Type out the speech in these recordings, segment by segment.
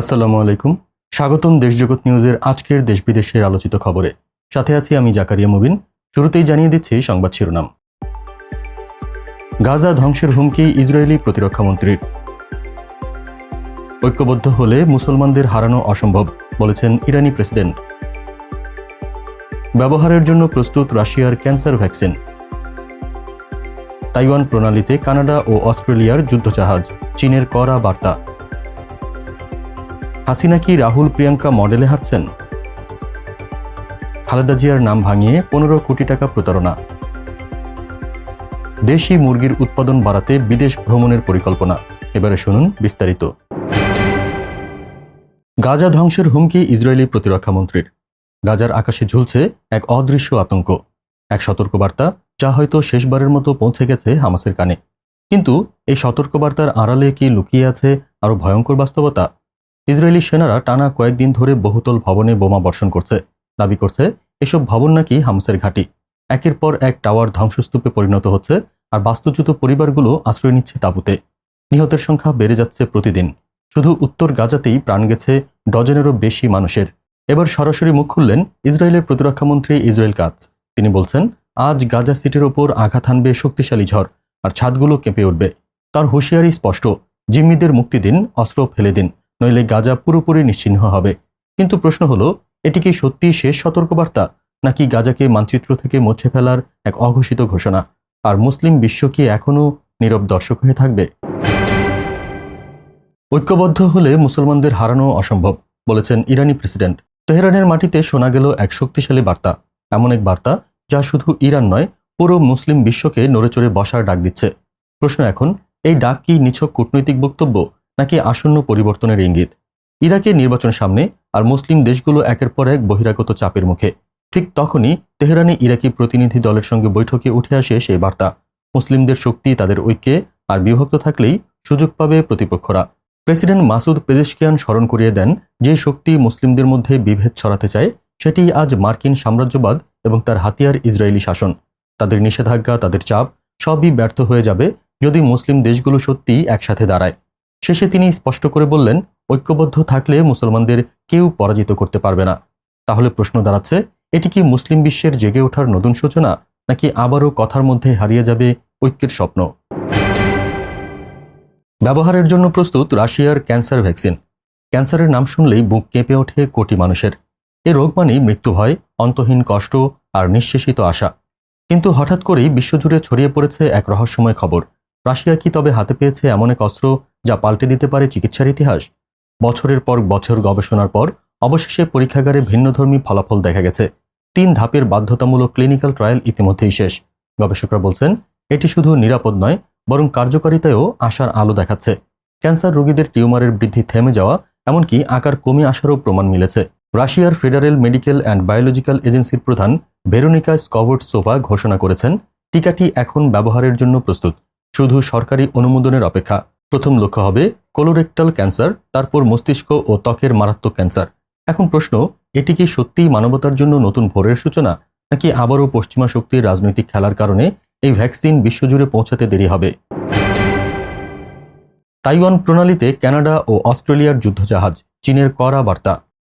আসসালামু আলাইকুম। স্বাগতম দেশজগৎ নিউজের আজকের দেশ বিদেশের আলোচিত খবরে। সাথে আছি আমি জাকারিয়া মুবিন। শুরুতেই জানিয়ে দিচ্ছি সংবাদ শিরোনাম। গাজা ধ্বংসের হুমকি ইসরায়েলি প্রতিরক্ষামন্ত্রীর ঐক্যবদ্ধ হলে মুসলমানদের হারানো অসম্ভব, বলেছেন ইরানি প্রেসিডেন্ট। ব্যবহারের জন্য প্রস্তুত রাশিয়ার ক্যান্সার ভ্যাকসিন। তাইওয়ান প্রণালীতে কানাডা ও অস্ট্রেলিয়ার যুদ্ধজাহাজ, চীনের কড়া বার্তা। হাসিনা কি রাহুল, প্রিয়াঙ্কা মডেলে হাঁটছেন? খালেদা জিয়ার নাম ভাঙিয়ে পনেরো কোটি টাকা প্রতারণা। দেশি মুরগির উৎপাদন বাড়াতে বিদেশ ভ্রমণের পরিকল্পনা। এবারে শুনুন বিস্তারিত। গাজা ধ্বংসের হুমকি ইসরায়েলি প্রতিরক্ষা মন্ত্রীর। গাজার আকাশে ঝুলছে এক অদৃশ্য আতঙ্ক। এক সতর্কবার্তা যা হয়তো শেষবারের মতো পৌঁছে গেছে হামাসের কানে। কিন্তু এই সতর্কবার্তার আড়ালে কি লুকিয়ে আছে আরও ভয়ঙ্কর বাস্তবতা? ইসরায়েলি সেনারা টানা কয়েকদিন ধরে বহুতল ভবনে বোমা বর্ষণ করছে। দাবি করছে, এসব ভবন নাকি হামসের ঘাঁটি। একের পর এক টাওয়ার ধ্বংসস্তূপে পরিণত হচ্ছে আর বাস্তুচ্যুত পরিবারগুলো আশ্রয় নিচ্ছে তাঁবুতে। নিহতের সংখ্যা বেড়ে যাচ্ছে প্রতিদিন। শুধু উত্তর গাজাতেই প্রাণ গেছে ডজনেরও বেশি মানুষের। এবার সরাসরি মুখ খুললেন ইসরায়েলের প্রতিরক্ষামন্ত্রী ইসরায়েল কাজ। তিনি বলছেন, আজ গাজা সিটির ওপর আঘাত হানবে শক্তিশালী ঝড় আর ছাদগুলো কেঁপে উঠবে। তার হুঁশিয়ারি স্পষ্ট, জিম্মিদের মুক্তি দিন, অস্ত্র ফেলে দিন। নইলে গাজা পুরোপুরি নিশ্চিহ্ন হবে। কিন্তু প্রশ্ন হলো, এটি কি সত্যি শেষ সতর্কবার্তা, নাকি গাজাকে মানচিত্র থেকে মুছে ফেলার এক অঘোষিত ঘোষণা? আর মুসলিম বিশ্ব কি এখনও নীরব দর্শক হয়ে থাকবে? ঐক্যবদ্ধ হলে মুসলমানদের হারানো অসম্ভব, বলেছেন ইরানি প্রেসিডেন্ট। তেহরানের মাটিতে শোনা গেল এক শক্তিশালী বার্তা। এমন এক বার্তা, যা শুধু ইরান নয়, পুরো মুসলিম বিশ্বকে নড়েচড়ে বসার ডাক দিচ্ছে। প্রশ্ন এখন, এই ডাক কি নিছক কূটনৈতিক বক্তব্য নাকি আসন্ন পরিবর্তনের ইঙ্গিত? ইরাকের নির্বাচন সামনে আর মুসলিম দেশগুলো একের পর এক বহিরাগত চাপের মুখে। ঠিক তখনই তেহরানে ইরাকি প্রতিনিধি দলের সঙ্গে বৈঠকে উঠে আসে সেই বার্তা। মুসলিমদের শক্তি তাদের ঐক্যে আর বিভক্ত থাকলেই সুযোগ পাবে প্রতিপক্ষরা। প্রেসিডেন্ট মাসুদ পেজেশকিয়ান স্মরণ করিয়ে দেন, যে শক্তি মুসলিমদের মধ্যে বিভেদ ছড়াতে চায়, সেটি আজ মার্কিন সাম্রাজ্যবাদ এবং তার হাতিয়ার ইসরায়েলি শাসন। তাদের নিষেধাজ্ঞা, তাদের চাপ সবই ব্যর্থ হয়ে যাবে যদি মুসলিম দেশগুলো সত্যি একসাথে দাঁড়ায়। শেষে তিনি স্পষ্ট করে বললেন, ঐক্যবদ্ধ থাকলে মুসলমানদের কেউ পরাজিত করতে পারবে না। তাহলে প্রশ্ন দাঁড়াচ্ছে, এটি কি মুসলিম বিশ্বের জেগে ওঠার নতুন সূচনা, নাকি আবারও কথার মধ্যে হারিয়ে যাবে ঐক্যের স্বপ্ন? ব্যবহারের জন্য প্রস্তুত রাশিয়ার ক্যান্সার ভ্যাকসিন। ক্যান্সারের নাম শুনলেই বুক কেঁপে ওঠে কোটি মানুষের। এ রোগ মানেই মৃত্যু ভয়, অন্তহীন কষ্ট আর নিঃশেষিত আশা। কিন্তু হঠাৎ করেই বিশ্বজুড়ে ছড়িয়ে পড়েছে এক রহস্যময় খবর। রাশিয়া কি তবে হাতে পেয়েছে এমন এক অস্ত্র যা পাল্টে দিতে পারে চিকিৎসার ইতিহাস? বছরের পর বছর গবেষণার পর অবশেষে পরীক্ষাগারে ভিন্নধর্মী ফলাফল দেখা গেছে। তিন ধাপের বাধ্যতামূলক ক্লিনিক্যাল ট্রায়াল ইতিমধ্যেই শেষ। গবেষকরা বলছেন, এটি শুধু নিরাপদ নয়, বরং কার্যকারিতায়ও আশার আলো দেখাচ্ছে। ক্যান্সার রোগীদের টিউমারের বৃদ্ধি থেমে যাওয়া, এমনকি আকার কমে আসারও প্রমাণ মিলেছে। রাশিয়ার ফেডারেল মেডিকেল অ্যান্ড বায়োলজিক্যাল এজেন্সির প্রধান ভেরোনিকা স্কভোর্ট সোভা ঘোষণা করেছেন, টিকাটি এখন ব্যবহারের জন্য প্রস্তুত। শুধু সরকারি অনুমোদনের অপেক্ষা। প্রথম লক্ষ্য হবে কোলোরেক্টাল ক্যান্সার তারপর মস্তিষ্ক ও ত্বকের মারাত্মক ক্যান্সার এখন প্রশ্ন, এটি কি সত্যিই মানবতার জন্য নতুন ভোরের সূচনা, নাকি আবারও পশ্চিমা শক্তির রাজনৈতিক খেলার কারণে এই ভ্যাকসিন বিশ্বজুড়ে পৌঁছাতে দেরি হবে? তাইওয়ান প্রণালীতে কানাডা ও অস্ট্রেলিয়ার যুদ্ধজাহাজ, চীনের কড়া বার্তা।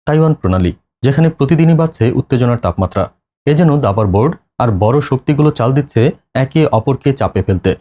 তাইওয়ান প্রণালী, যেখানে প্রতিদিনই বাড়ছে উত্তেজনার তাপমাত্রা। এ যেন দাবার বোর্ড আর বড় শক্তিগুলো চাল দিচ্ছে একে অপরকে চাপে ফেলতে।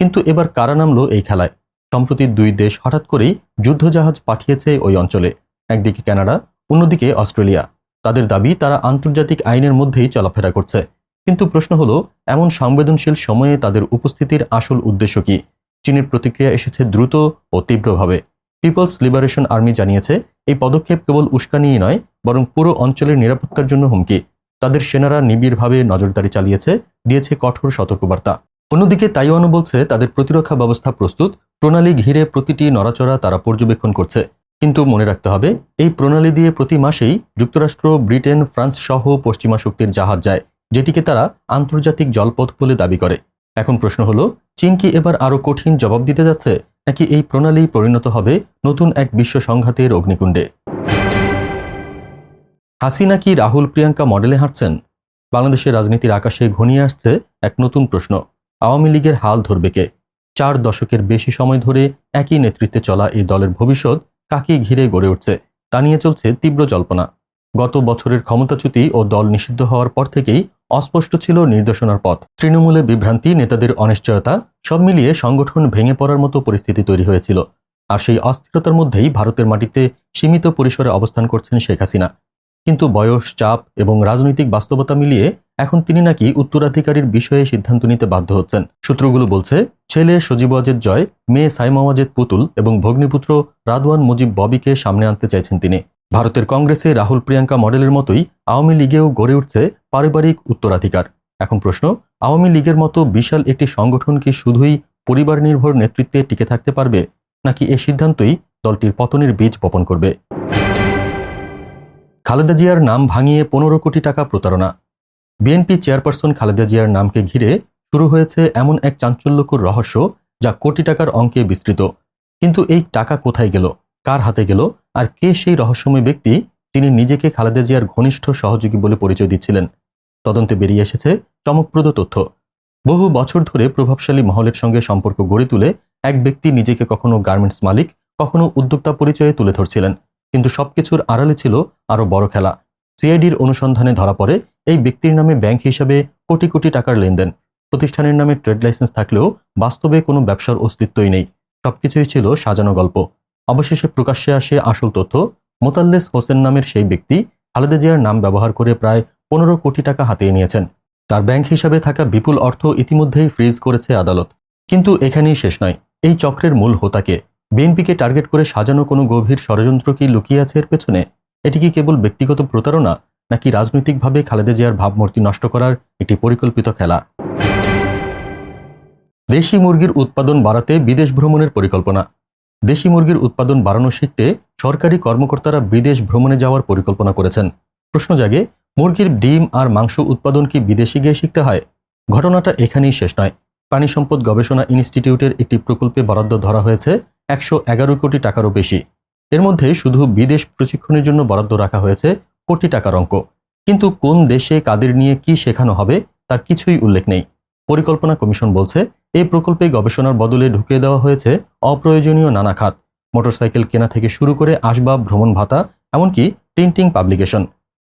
কিন্তু এবার কারা নামলো এই খেলায়? সম্প্রতি দুই দেশ হঠাৎ করেই যুদ্ধজাহাজ পাঠিয়েছে ওই অঞ্চলে। একদিকে কানাডা, অন্যদিকে অস্ট্রেলিয়া। তাদের দাবি, তারা আন্তর্জাতিক আইনের মধ্যেই চলাফেরা করছে। কিন্তু প্রশ্ন হলো, এমন সংবেদনশীল সময়ে তাদের উপস্থিতির আসল উদ্দেশ্য কি? চীনের প্রতিক্রিয়া এসেছে দ্রুত ও তীব্রভাবে। পিপলস লিবারেশন আর্মি জানিয়েছে, এই পদক্ষেপ কেবল উস্কানিই নয়, বরং পুরো অঞ্চলের নিরাপত্তার জন্য হুমকি। তাদের সেনারা নিবিড়ভাবে নজরদারি চালিয়েছে, দিয়েছে কঠোর সতর্কবার্তা। অন্যদিকে তাইওয়ানও বলছে, তাদের প্রতিরক্ষা ব্যবস্থা প্রস্তুত, প্রণালী ঘিরে প্রতিটি নড়াচড়া তারা পর্যবেক্ষণ করছে। কিন্তু মনে রাখতে হবে, এই প্রণালী দিয়ে প্রতি মাসেই যুক্তরাষ্ট্র, ব্রিটেন, ফ্রান্স সহ পশ্চিমা শক্তির জাহাজ যায়, যেটিকে তারা আন্তর্জাতিক জলপথ বলে দাবি করে। এখন প্রশ্ন হলো, চীন কি এবার আরও কঠিন জবাব দিতে যাচ্ছে, নাকি এই প্রণালী পরিণত হবে নতুন এক বিশ্ব সংঘাতের অগ্নিকুণ্ডে? হাসিনা কি রাহুল, প্রিয়াঙ্কা মডেলে হাঁটছেন? বাংলাদেশের রাজনীতির আকাশে ঘনিয়ে আসছে এক নতুন প্রশ্ন। আওয়ামী লীগের হাল ধরবে কে? চার দশকের বেশি সময় ধরে একই নেতৃত্বে চলা এই দলের ভবিষ্যৎ কাকে ঘিরে গড়ে উঠছে, তা নিয়ে চলছে তীব্র জল্পনা। গত বছরের ক্ষমতাচ্যুতি ও দল নিষিদ্ধ হওয়ার পর থেকেই অস্পষ্ট ছিল নির্দেশনার পথ। তৃণমূলে বিভ্রান্তি, নেতাদের অনিশ্চয়তা, সব মিলিয়ে সংগঠন ভেঙে পড়ার মতো পরিস্থিতি তৈরি হয়েছিল। আর সেই অস্থিরতার মধ্যেই ভারতের মাটিতে সীমিত পরিসরে অবস্থান করছেন শেখ হাসিনা। কিন্তু বয়স, চাপ এবং রাজনৈতিক বাস্তবতা মিলিয়ে এখন তিনি নাকি উত্তরাধিকারীর বিষয়ে সিদ্ধান্ত নিতে বাধ্য হচ্ছেন। সূত্রগুলো বলছে, ছেলে সজীব ওয়াজেদ জয়, মেয়ে সাইমা ওয়াজেদ পুতুল এবং ভগ্নিপুত্র রাদওয়ান মুজিব ববিকে সামনে আনতে চাইছেন তিনি। ভারতের কংগ্রেসে রাহুল প্রিয়াঙ্কা মডেলের মতোই আওয়ামী লীগেও গড়ে উঠছে পারিবারিক উত্তরাধিকার। এখন প্রশ্ন, আওয়ামী লীগের মতো বিশাল একটি সংগঠন কি শুধুই পরিবার নির্ভর নেতৃত্বে টিকে থাকতে পারবে, নাকি এ সিদ্ধান্তই দলটির পতনের বীজ বপন করবে? খালেদা জিয়ার নাম ভাঙিয়ে পনেরো কোটি টাকা প্রতারণা। বিএনপি চেয়ারপারসন খালেদা জিয়ার নামকে ঘিরে শুরু হয়েছে এমন এক চাঞ্চল্যকর রহস্য যা কোটি টাকার অঙ্কে বিস্তৃত। কিন্তু এই টাকা কোথায় গেল? কার হাতে গেল? আর কে সেই রহস্যময় ব্যক্তি তিনি নিজেকে খালেদা জিয়ার ঘনিষ্ঠ সহযোগী বলে পরিচয় দিচ্ছিলেন? তদন্তে বেরিয়ে এসেছে চমকপ্রদ তথ্য। বহু বছর ধরে প্রভাবশালী মহলের সঙ্গে সম্পর্ক গড়ে তুলে এক ব্যক্তি নিজেকে কখনো গার্মেন্টস মালিক, কখনো উদ্যোক্তা পরিচয়ে তুলে ধরছিলেন। কিন্তু সবকিছুর আড়ালে ছিল আরও বড় খেলা। সিআইডির অনুসন্ধানে ধরা পড়ে এই ব্যক্তির নামে ব্যাংক হিসাবে কোটি কোটি টাকার লেনদেন। প্রতিষ্ঠানের নামে ট্রেড লাইসেন্স থাকলেও বাস্তবে কোনো ব্যবসার অস্তিত্বই নেই। সবকিছুই ছিল সাজানো গল্প। অবশেষে প্রকাশ্যে আসে আসল তথ্য, মোতাল্লেস হোসেন নামের সেই ব্যক্তি খালেদা জিয়ার নাম ব্যবহার করে প্রায় পনেরো কোটি টাকা হাতিয়ে নিয়েছেন। তার ব্যাংক হিসাবে থাকা বিপুল অর্থ ইতিমধ্যেই ফ্রিজ করেছে আদালত। কিন্তু এখানেই শেষ নয়। এই চক্রের মূল হোতাকে বিএনপিকে টার্গেট করে সাজানো কোনো গভীর ষড়যন্ত্র কি লুকিয়ে আছে এর পেছনে? এটি কি কেবল ব্যক্তিগত প্রতারণা, নাকি রাজনৈতিকভাবে খালেদা জিয়ার ভাবমূর্তি নষ্ট করার একটি পরিকল্পিত খেলা? দেশি মুরগির উৎপাদন বাড়াতে বিদেশ ভ্রমণের পরিকল্পনা। দেশি মুরগির উৎপাদন বাড়ানো শিখতে সরকারি কর্মকর্তারা বিদেশ ভ্রমণে যাওয়ার পরিকল্পনা করেছেন। প্রশ্ন জাগে, মুরগির ডিম আর মাংস উৎপাদন কি বিদেশে গিয়ে শিখতে হয়? ঘটনাটা এখানেই শেষ নয়। প্রাণী সম্পদ গবেষণা ইনস্টিটিউটের একটি প্রকল্পে বরাদ্দ ধরা হয়েছে। একশো এগারো কোটি টাকারও বেশি। এর মধ্যে শুধু বিদেশ প্রশিক্ষণের জন্য বরাদ্দ রাখা হয়েছে কোটি টাকার অঙ্ক। কিন্তু কোন দেশে কাদের নিয়ে কি শেখানো হবে তার কিছুই উল্লেখ নেই। পরিকল্পনা কমিশন বলছে এই প্রকল্পে গবেষণার বদলে ঢুকিয়ে দেওয়া হয়েছে অপ্রয়োজনীয় নানা খাত, মোটরসাইকেল কেনা থেকে শুরু করে আসবাব, ভ্রমণ ভাতা, এমনকি প্রিন্টিং পাবলিকেশন।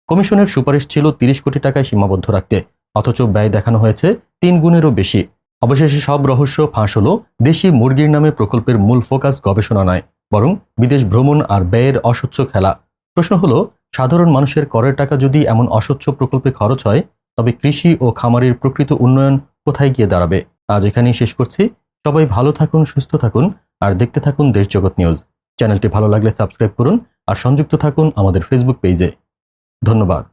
কমিশনের সুপারিশ ছিল তিরিশ কোটি টাকায় সীমাবদ্ধ রাখতে, অথচ ব্যয় দেখানো হয়েছে তিন গুণেরও বেশি। অবশেষে সব রহস্য ফাঁস হলো। দেশি মুরগির নামে প্রকল্পের মূল ফোকাস গবেষণা নয়, বরং বিদেশ ভ্রমণ আর ব্যয়ের অস্বচ্ছ খেলা। প্রশ্ন হলো, সাধারণ মানুষের করের টাকা যদি এমন অস্বচ্ছ প্রকল্পে খরচ হয়, তবে কৃষি ও খামারের প্রকৃত উন্নয়ন কোথায় গিয়ে দাঁড়াবে? আজ এখানেই শেষ করছি। সবাই ভালো থাকুন, সুস্থ থাকুন, আর দেখতে থাকুন দেশ জগৎ নিউজ। চ্যানেলটি ভালো লাগলে সাবস্ক্রাইব করুন, আর সংযুক্ত থাকুন আমাদের ফেসবুক পেজে। ধন্যবাদ।